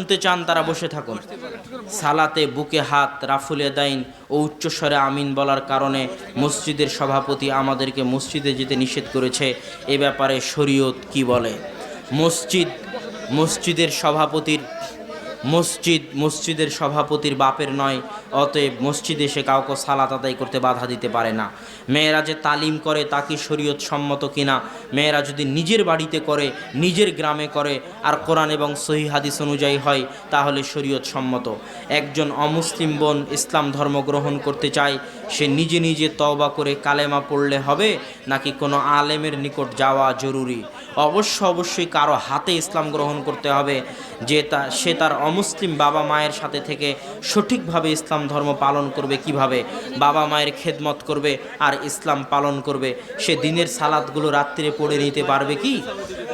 শুনতে চান, তারা বসে থাকুন। সালাতে, বুকে হাত, রাফুলে দাইন ও উচ্চস্বরে আমিন বলার কারণে মসজিদের সভাপতি আমাদেরকে মসজিদে যেতে নিষেধ করেছে। এ ব্যাপারে শরীয়ত কি বলে? মসজিদ, মসজিদের সভাপতির মসজিদ, মসজিদের সভাপতির বাপের নয়, অতএব মসজিদে এসে কাউকে সালাত আদায় করতে বাধা দিতে পারে না। মেয়েরা যে তালিম করে তা কি শরীয়ত সম্মত কিনা? মেয়েরা যদি নিজের বাড়িতে করে, নিজের গ্রামে করে, আর কোরআন এবং সহি হাদিস অনুযায়ী হয়, তাহলে শরীয়ত সম্মত। একজন অমুসলিম বোন ইসলাম ধর্ম গ্রহণ করতে চায়, সে নিজে নিজে তওবা করে কালেমা পড়লে হবে, নাকি কোনো আলেমের নিকট যাওয়া জরুরি? অবশ্য অবশ্যই কারও হাতে ইসলাম গ্রহণ করতে হবে, যে তা, সে তার অমুসলিম বাবা মায়ের সাথে থেকে সঠিকভাবে ইসলাম ধর্ম পালন করবে কীভাবে? বাবা মায়ের খেদমত করবে আর ইসলাম পালন করবে। সে দিনের সালাদগুলো রাত্রিরে পড়ে নিতে পারবে কি?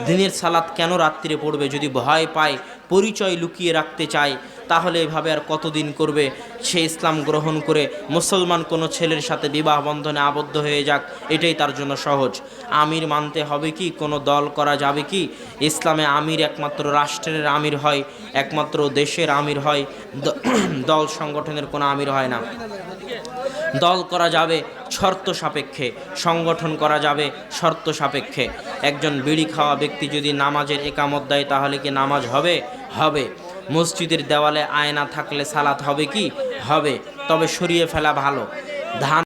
দিনের সালাদ কেন রাত্রিরে পড়বে যদি ভয় পায়? পরিচয় লুকিয়ে রাখতে চায়, তাহলে এভাবে আর কতদিন করবে? সে ইসলাম গ্রহণ করে মুসলমান কোনো ছেলের সাথে বিবাহ বন্ধনে আবদ্ধ হয়ে যাক, এটাই তার জন্য সহজ। আমির মানতে হবে কি? কোনো দল করা যাবে কি? ইসলামে আমির একমাত্র রাষ্ট্রের আমির হয়, একমাত্র দেশের আমির হয় দল সংগঠনের কোনো আমির হয় না। দল করা যাবে শর্ত সাপেক্ষে, সংগঠন করা যাবে শর্ত সাপেক্ষে। একজন বিড়ি খাওয়া ব্যক্তি যদি নামাজের একামত দেয়, তাহলে কি নামাজ হবে? হবে। মসজিদের দেওয়ালে আয়না থাকলে সালাত হবে কি? হবে। তবে সরিয়ে ফেলা ভালো। ধান